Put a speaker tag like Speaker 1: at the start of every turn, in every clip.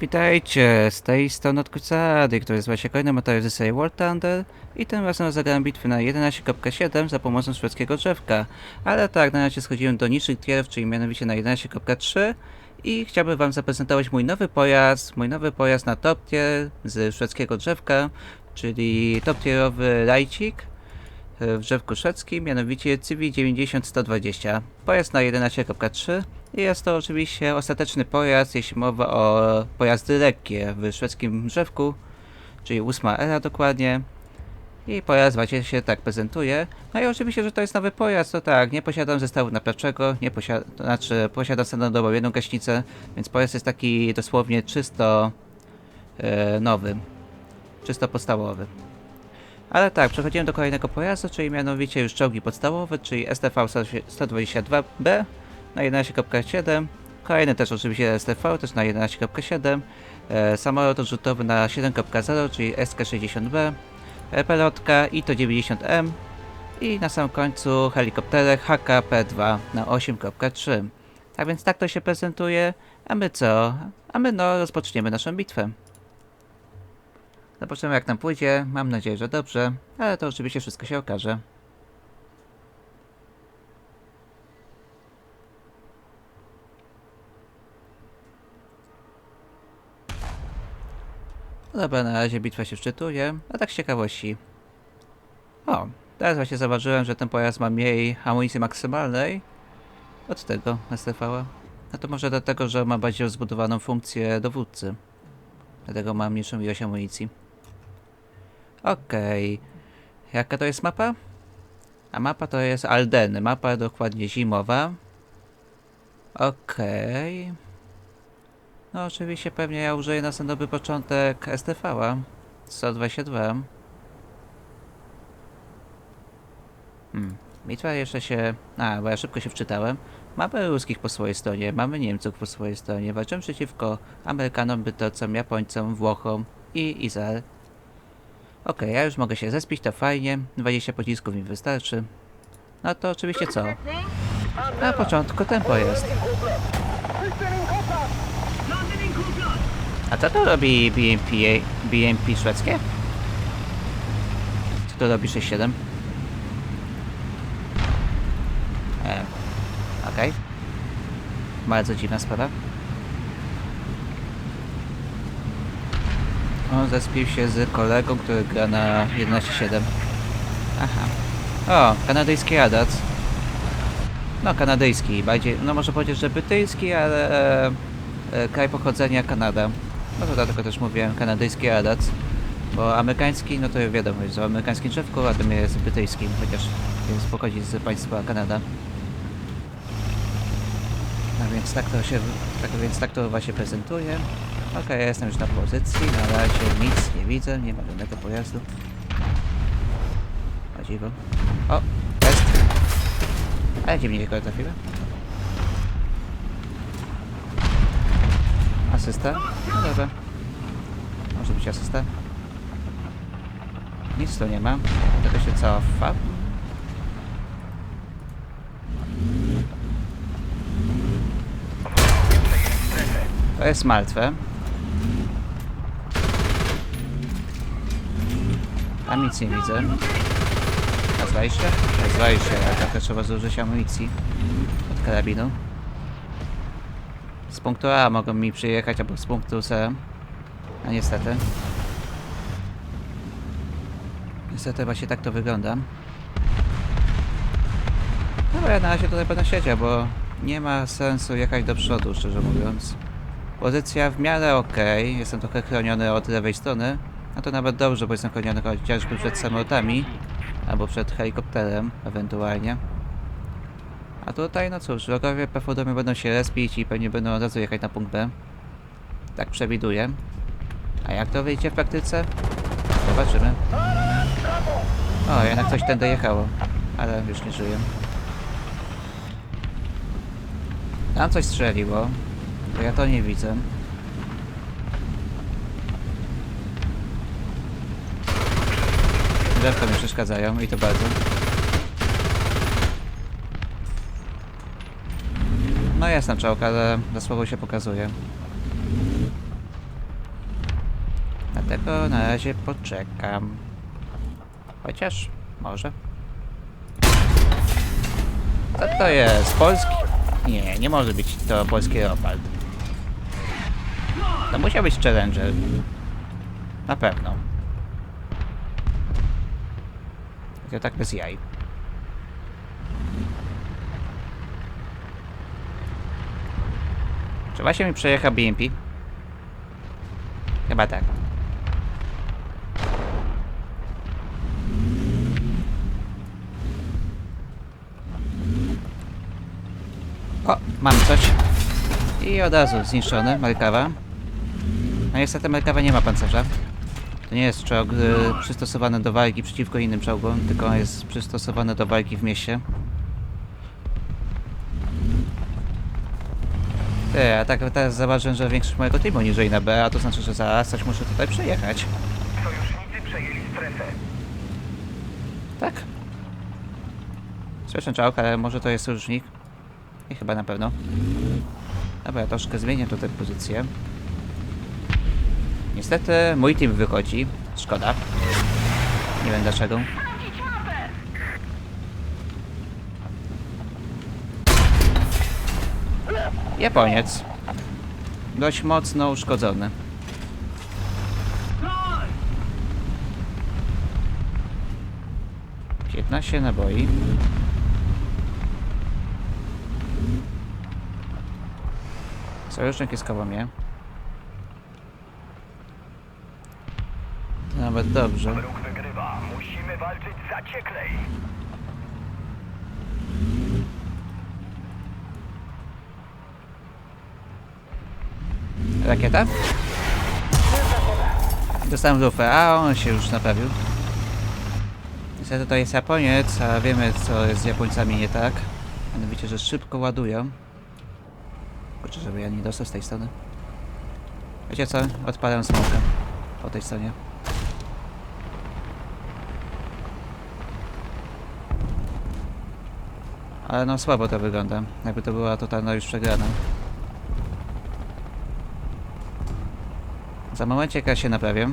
Speaker 1: Witajcie, z tej strony Odkucady, który nazywa się kolejny materiał ze serii World Thunder i tym razem zagrałem bitwy na 11.7 za pomocą szwedzkiego drzewka. Ale tak, na razie schodziłem do niższych tierów, czyli mianowicie na 11.3 i chciałbym wam zaprezentować mój nowy pojazd, mój nowy pojazd na top tier z szwedzkiego drzewka, czyli top tierowy rajcik w drzewku szwedzkim, mianowicie CV 90120. Pojazd na 11.3 i jest to oczywiście ostateczny pojazd, jeśli mowa o pojazdy lekkie w szwedzkim drzewku, czyli 8 era dokładnie. I pojazd właśnie się tak prezentuje. No i oczywiście, że to jest nowy pojazd, to tak, nie posiadam zestawu naprawczego, nie posiadam, to znaczy posiadam standardową jedną gaśnicę, więc pojazd jest taki dosłownie czysto e, nowy, czysto podstawowy. Ale tak, przechodzimy do kolejnego pojazdu, czyli mianowicie już czołgi podstawowe, czyli STV 122B na 11.7. Kolejny też oczywiście STV, też na 11.7. E, samolot odrzutowy na 7.0, czyli SK-60B. E, pelotka ITO-90M. I na samym końcu helikopterek HKP-2 na 8.3. Tak więc tak to się prezentuje. A my co? A my no rozpoczniemy naszą bitwę. Zobaczymy jak nam pójdzie. Mam nadzieję, że dobrze, ale to oczywiście wszystko się okaże. No dobra, na razie bitwa się wczytuje, a tak z ciekawości. O, teraz właśnie zauważyłem, że ten pojazd ma mniej amunicji maksymalnej od tego STV. No to może dlatego, że ma bardziej rozbudowaną funkcję dowódcy. Dlatego ma mniejszą ilość amunicji. Okej. Jaka to jest mapa? A mapa to jest Aldeny. Mapa dokładnie zimowa. Okej. No oczywiście pewnie ja użyję na dobry początek STV-a. 122. Hmm. Bitwa jeszcze się... A, bo ja szybko się wczytałem. Mamy ruskich po swojej stronie, mamy Niemców po swojej stronie. Walczymy przeciwko Amerykanom, Brytolcom, Japońcom, Włochom i Izrael. Okej, ja już mogę się zespić, to fajnie. 20 pocisków mi wystarczy. No to oczywiście co? Na początku tempo jest. A co to robi BMP, BMP szwedzkie? Co to robi 6.7? E, Okej. Bardzo dziwna sprawa. On zespił się z kolegą, który gra na 11.7. Aha. O, kanadyjski Adac. No, kanadyjski, bardziej, no może powiedzieć, że brytyjski, ale e, e, kraj pochodzenia Kanada. No to dlatego też mówiłem kanadyjski Adac. Bo amerykański, no to wiadomo, jest o amerykańskim drzewku, a tym jest brytyjskim, chociaż jest pochodzi z państwa Kanada. No więc tak to się, tak więc tak to właśnie prezentuje. Okej, ja jestem już na pozycji, na razie nic nie widzę, nie ma żadnego pojazdu. O dziwo. O, jest. Ale gdzie mnie tylko trafiłem? Asysta? No dobra. Może być asysta. Nic tu nie ma. Tego się cofa. To jest martwe. Tam nic nie widzę. A zajście? A zajście, ale trochę trzeba zużyć amunicji od karabinu. Z punktu A mogą mi przyjechać, albo z punktu C. A niestety. Niestety właśnie tak to wygląda. Dobra, ja na razie tutaj będę siedział, bo nie ma sensu jechać do przodu, szczerze mówiąc. Pozycja w miarę ok, jestem trochę chroniony od lewej strony. A to nawet dobrze, bo jestem chroniony chociażby przed samolotami, albo przed helikopterem ewentualnie. A tutaj, no cóż, wrogowie prawdopodobnie będą się respić i pewnie będą od razu jechać na punkt B. Tak przewiduję. A jak to wyjdzie w praktyce? Zobaczymy. O, jednak coś tędy jechało, ale już nie żyję. Tam coś strzeliło, bo ja to nie widzę. Drzewka mi przeszkadzają i to bardzo. No jestem czołg, ale za słabo się pokazuje. Dlatego na razie poczekam. Chociaż, może. Co to jest? Polski? Nie, nie może być to polski Leopard. To musiał być Challenger. Na pewno. To tak bez jaj. Czy właśnie mi przejechał BMP? Chyba tak. O, mam coś. I od razu zniszczony, Merkawa. No niestety Merkawa nie ma pancerza. To nie jest czołg y, przystosowany do walki przeciwko innym czołgom, tylko jest przystosowany do walki w mieście. Ty, a tak teraz zauważyłem, że większość mojego teamu niżej na B, a to znaczy, że zaraz coś muszę tutaj przejechać.
Speaker 2: Sojusznicy przejęli strefę.
Speaker 1: Tak. Słyszę czołg, ale może to jest sojusznik. I chyba na pewno. Dobra, ja troszkę zmienię tutaj pozycję. Niestety mój team wychodzi. Szkoda. Nie wiem dlaczego. Japoniec. Dość mocno uszkodzony. Piętnaście naboi. Sojusznik jest koło mnie. Nawet dobrze.
Speaker 2: Wróg wygrywa. Musimy walczyć zacieklej.
Speaker 1: Rakieta? Dostałem lufę, a on się już naprawił. Niestety to jest Japoniec, a wiemy co jest z Japońcami nie tak. Mianowicie, że szybko ładują. Kurczę, żeby ja nie dostał z tej strony. Wiecie co? Odpalam smoka po tej stronie. Ale no słabo to wygląda. Jakby to była totalna już przegrana. Za momencik ja się naprawię.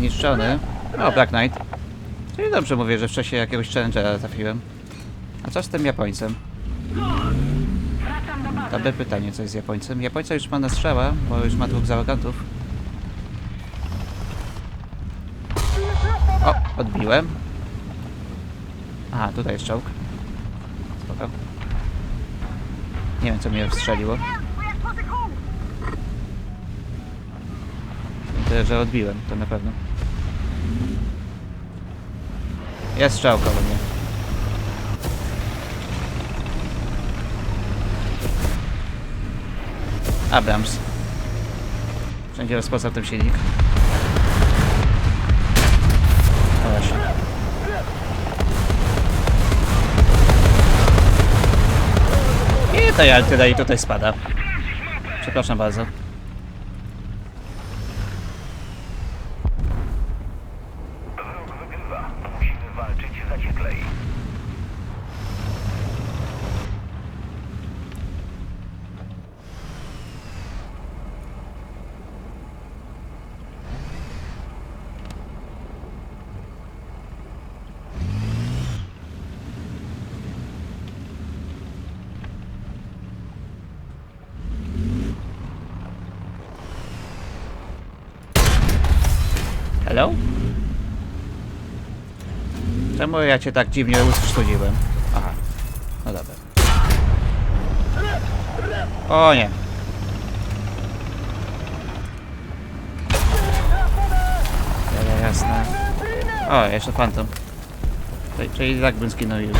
Speaker 1: Niszczony. O, Black Knight. Czyli dobrze mówię, że wcześniej jakiegoś challengera trafiłem. A co z tym Japońcem? Dobre pytanie, co jest z Japońcem. Japońca już ma na strzała, bo już ma dwóch załogantów. O, odbiłem. Aha, tutaj jest czołg. Spoko. Nie wiem, co mnie wstrzeliło. Tyle, że odbiłem, to na pewno. Jest strzał koło mnie. Abrams. Wszędzie rozpoznał ten silnik. No właśnie. I to ja tyle i tutaj spada. Przepraszam bardzo. Hello? Czemu ja cię tak dziwnie uszkodziłem? Aha. No dobra. O nie. Ja, jasne. O, jeszcze Phantom. Czyli, tak bym skinął już.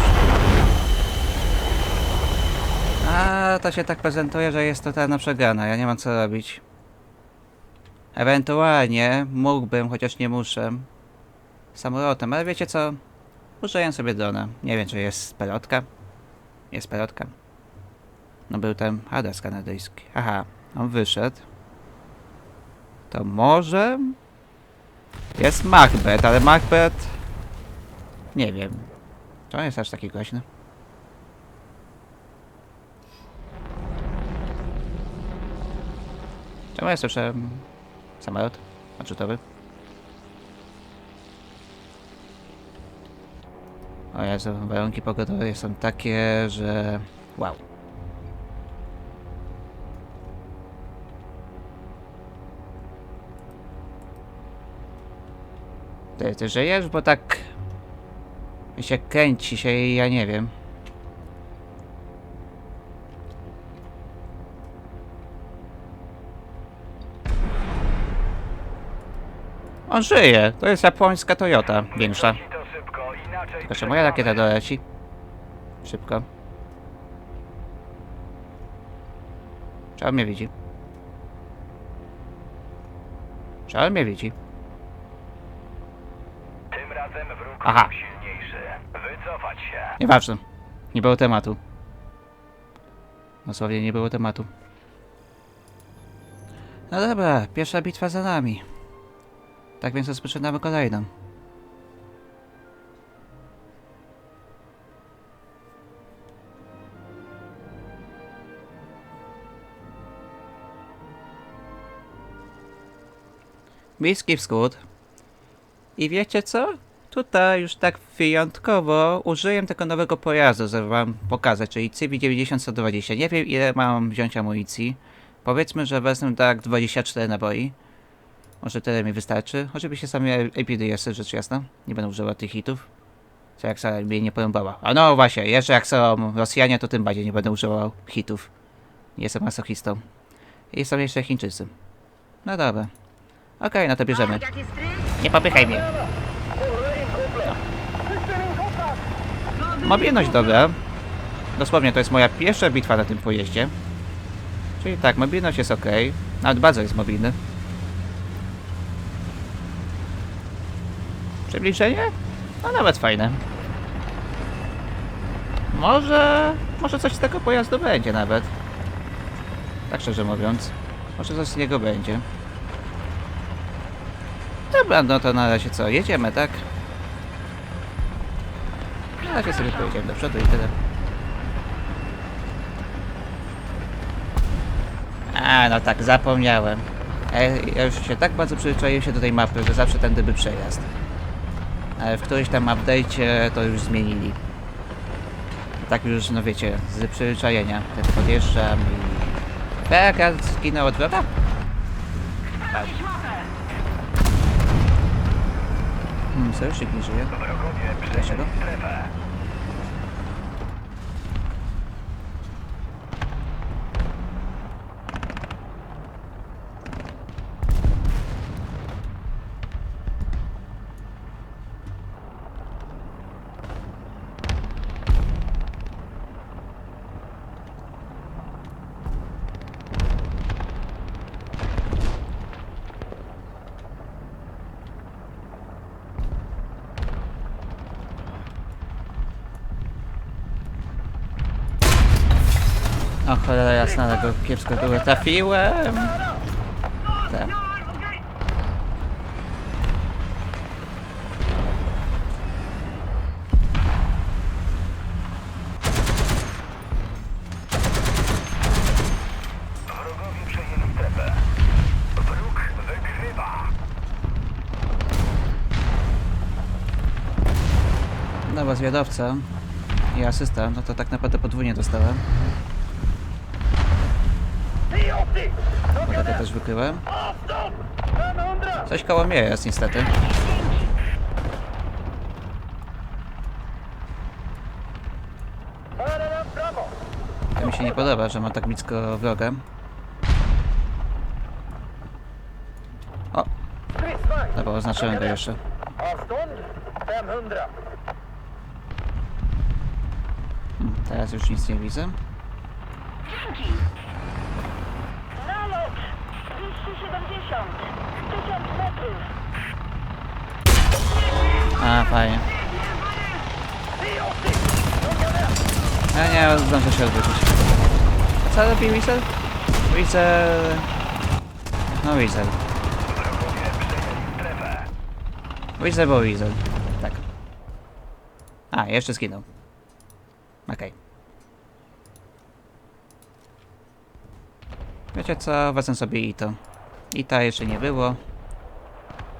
Speaker 1: A to się tak prezentuje, że jest totalna przegrana. Ja nie mam co robić. Ewentualnie mógłbym, chociaż nie muszę, samolotem, ale wiecie co? Użyję sobie drona. Nie wiem, czy jest pelotka. Jest pelotka. No był tam adres kanadyjski. Aha, on wyszedł. To może Jest Macbeth, ale Macbeth... Nie wiem. To nie jest aż taki groźny. Czemu ja słyszę mm, samolot odrzutowy? O Jezu, warunki pogodowe są takie, że... Wow. Ty, ty żyjesz? Bo tak... się kręci się i ja nie wiem. On żyje. To jest japońska Toyota. Większa. Tylko czy moja rakieta doleci? Szybko. Czy on mnie widzi? Czy on mnie widzi? Aha.
Speaker 2: silniejszy. Wycofać.
Speaker 1: Nieważne. Nie było tematu. Dosłownie nie było tematu. No dobra, pierwsza bitwa za nami. Tak więc rozpoczynamy kolejną. Bliski Wschód. I wiecie co? Tutaj już tak wyjątkowo użyję tego nowego pojazdu, żeby wam pokazać, czyli CV90-120. Nie wiem ile mam wziąć amunicji. Powiedzmy, że wezmę tak 24 naboi. Może tyle mi wystarczy. Oczywiście same APD jest rzecz jasna. Nie będę używał tych hitów. Co jak sobie mnie nie podobała. A no właśnie, jeszcze jak są Rosjanie, to tym bardziej nie będę używał hitów. Nie jestem masochistą. I są jeszcze Chińczycy. No dobra. Okej, no to bierzemy. Nie popychaj mnie. Mobilność dobra. Dosłownie to jest moja pierwsza bitwa na tym pojeździe. Czyli tak, mobilność jest ok. Nawet bardzo jest mobilny. Przybliżenie? No nawet fajne. Może... Może coś z tego pojazdu będzie nawet. Tak szczerze mówiąc. Może coś z niego będzie. Dobra, no to na razie co? Jedziemy, tak? Na razie sobie pojedziemy do przodu i tyle. A, no tak, zapomniałem. Ja, ja już się tak bardzo przyzwyczaiłem się do tej mapy, że zawsze tędy by przejazd. Ale w którymś tam update'cie to już zmienili. Tak już, no wiecie, z przyzwyczajenia. Ten podjeżdżam i... Tak, ja zginął od wroga? Tak. Hmm, sojusznik nie żyje. Dlaczego? O cholera jasna, ale go kiepsko było trafiłem. Tak. Nowa zwiadowca i asysta, no to tak naprawdę podwójnie dostałem. Tego też wykryłem. Coś koło mnie jest niestety. To mi się nie podoba, że mam tak blisko wroga. O, dobra, oznaczyłem go jeszcze.
Speaker 2: Avstånd 500.
Speaker 1: Hmm, teraz już nic nie widzę.
Speaker 3: Nalot 270 1000 metrów
Speaker 1: A, fajnie. Ja nie zdążę się odwrócić. Co robi Whistle? Whistle... No Whistle. Wizard był Wizard. Tak. A, jeszcze zginął. Okej. Wiecie co? Wezmę sobie i to. I ta jeszcze nie było.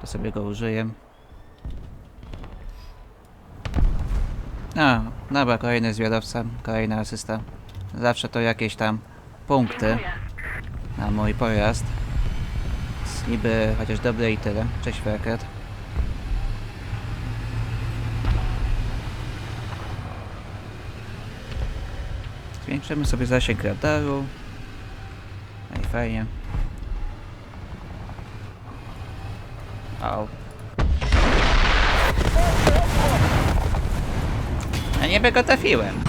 Speaker 1: To sobie go użyję. No, dobra, kolejny zwiadowca, kolejna asysta. Zawsze to jakieś tam punkty na mój pojazd. Jest niby chociaż dobre i tyle. Cześć Ferket. Zwiększymy sobie zasięg radaru. No i fajnie. Au. Ja niby go trafiłem.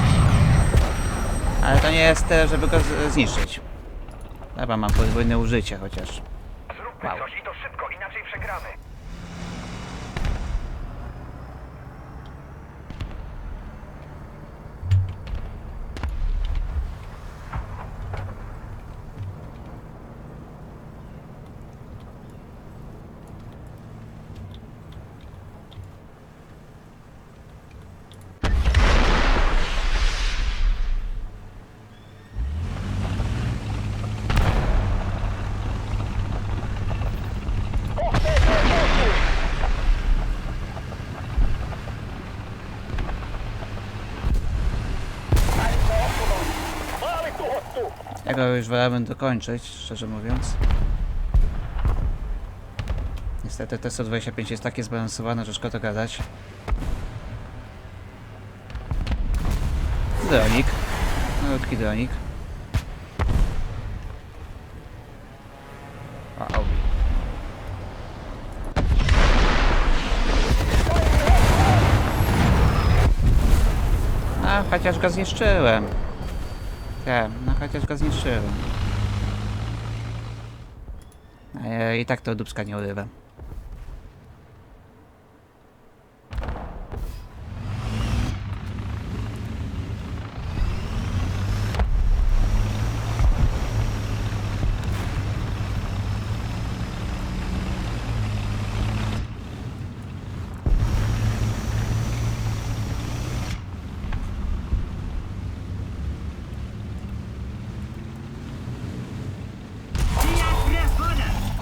Speaker 1: Ale to nie jest tyle, żeby go zniszczyć. Dobra, mam podwójne użycie chociaż.
Speaker 2: Zróbmy
Speaker 1: Wow.
Speaker 2: coś i to szybko, inaczej przegramy. Tuhottu!
Speaker 1: Ja go już wolałbym dokończyć, szczerze mówiąc. Niestety te 125 jest takie zbalansowane, że szkoda gadać. Dronik. Malutki dronik. Wow. A, chociaż go zniszczyłem. Tak, no chociaż go zniszczyłem. I tak to dubska nie urywa.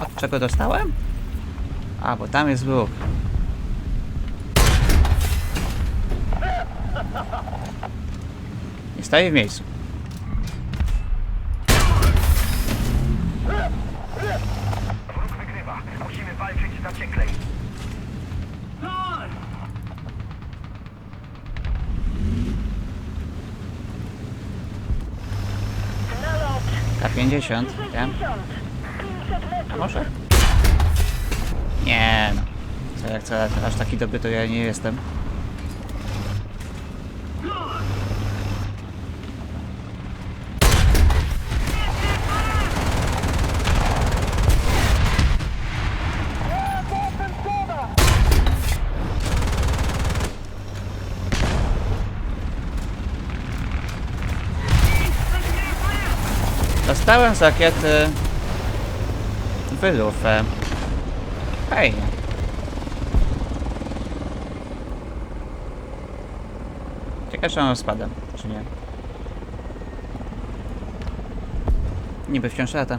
Speaker 1: Od czego dostałem? A, bo tam jest wróg. Nie staję w miejscu.
Speaker 2: Wróg wygrywa. Musimy walczyć zacięklej.
Speaker 3: Nalot
Speaker 1: K50,
Speaker 3: 60.
Speaker 1: wiem.
Speaker 3: 500
Speaker 1: A
Speaker 3: metrów.
Speaker 1: Może? Nie no. Co jak co, aż taki dobry to ja nie jestem. Dostałem z wylufę. Fajnie. Ciekawe, czy mam spadem, czy nie. Niby wciąż lata.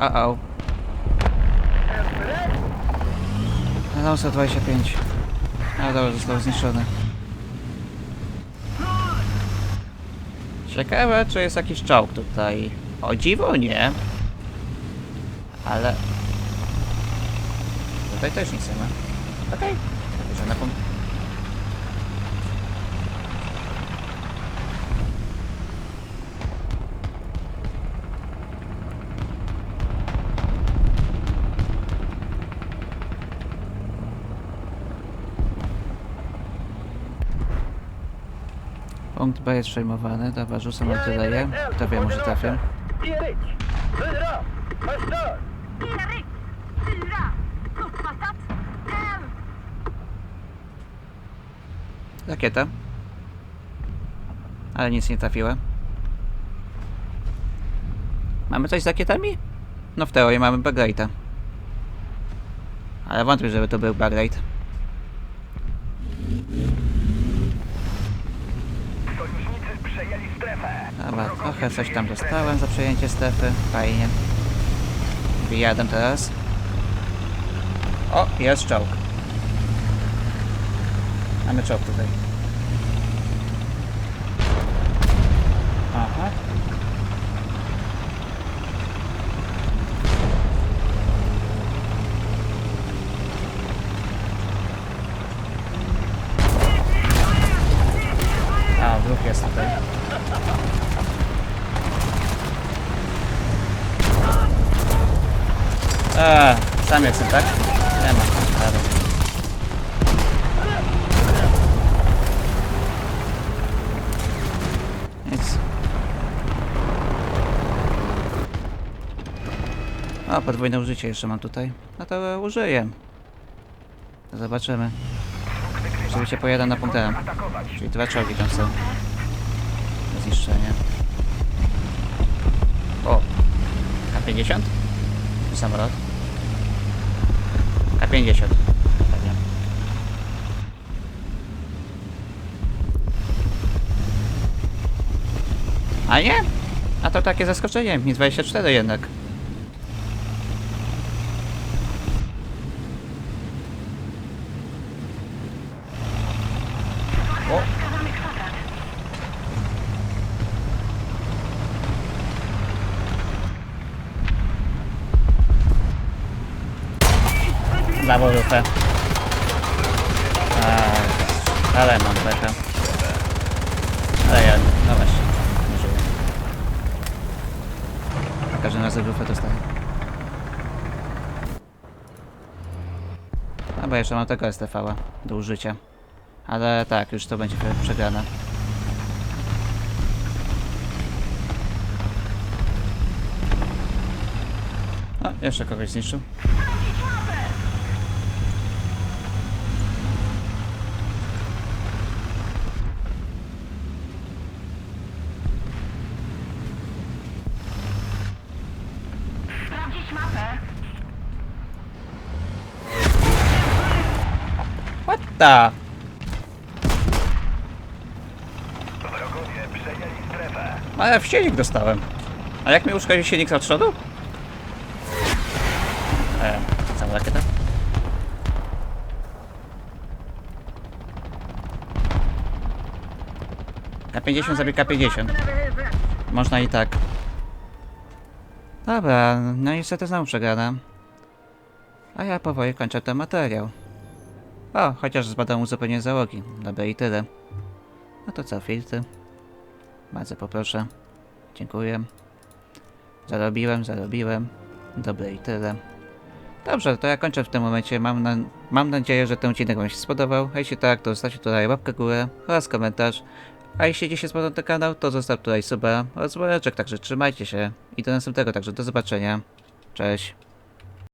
Speaker 1: Uh-oh. No, 125. A dobra, został zniszczony. Ciekawe, czy jest jakiś czołg tutaj. O dziwo nie. Ale... Tutaj też nic nie ma. Okej. Okay. na punkt. Punkt B jest przejmowany. Dobra, rzucam artylerię. Kto wie, może trafię. Rakieta. Ale nic nie trafiła. Mamy coś z rakietami? No w teorii mamy Bagrate'a. Ale wątpię, żeby to był Bagrate.
Speaker 2: Sojusznicy przejęli strefę.
Speaker 1: Dobra, trochę coś tam dostałem za przejęcie strefy. Fajnie. Wyjadę teraz. O, jest czołg. Mamy czołg tutaj. Aha. A, wróg jest tutaj. A, sam jestem, tak? Nie ma. Dobra. Nic. O, podwójne użycie jeszcze mam tutaj. No to użyję. Zobaczymy. Oczywiście pojadę na.
Speaker 2: Atakować.
Speaker 1: Czyli dwa czołgi tam są. Do zniszczenia. O! K50? Czy samolot? K50. Pewnie. A nie? A to takie zaskoczenie. Mi 24 jednak. O!
Speaker 3: Wskazany kwadrat.
Speaker 1: Brawo, Rufę. Ale mam pecha. Ale ja, no właśnie, nie żyję. Za każdym razem Rufę dostaję. No bo jeszcze mam tego STV-a do użycia. Ale tak, już to będzie prze- przegrane. O, jeszcze kogoś zniszczył. The?
Speaker 2: Wrogowie przejęli strefę.
Speaker 1: W silnik dostałem. A jak mi uszkodził silnik od przodu? E, cała rakieta? K50 zabij K50. Można i tak. Dobra, no niestety znowu przegrana. A ja powoli kończę ten materiał. O, chociaż zbadam uzupełnienie załogi. Dobra i tyle. No to co, filtry? Bardzo poproszę. Dziękuję. Zarobiłem, zarobiłem. Dobre i tyle. Dobrze, to ja kończę w tym momencie. Mam, na, mam nadzieję, że ten odcinek Wam się spodobał. Jeśli tak, to zostawcie tutaj łapkę górę oraz komentarz. A jeśli Ci się spodobał ten kanał, to zostaw tutaj suba oraz dzwoneczek. Także trzymajcie się i do następnego. Także do zobaczenia. Cześć.